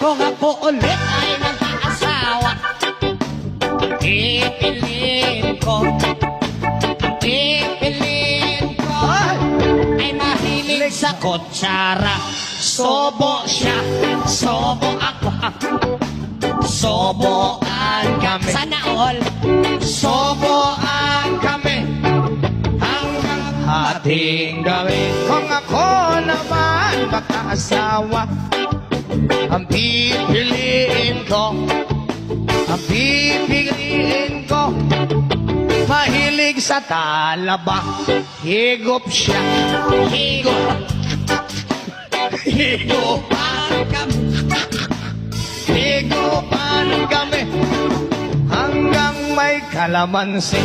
ako ulit ay mag-aasawa Pipiliin ko. Pipiliin ko. Ay! Mahilig sa kutsara. Sobo siya. Sobo ako. Soboan kami. Sana all. Soboan kami. Hanggang hating gabi Kung ako naman mag-aasawa Ang pipiliin ko. Ang pipiliin ko. Mahilig sa talaba. Higop siya. Higop. Higupan kami. Higupan kami. Hanggang may kalamansi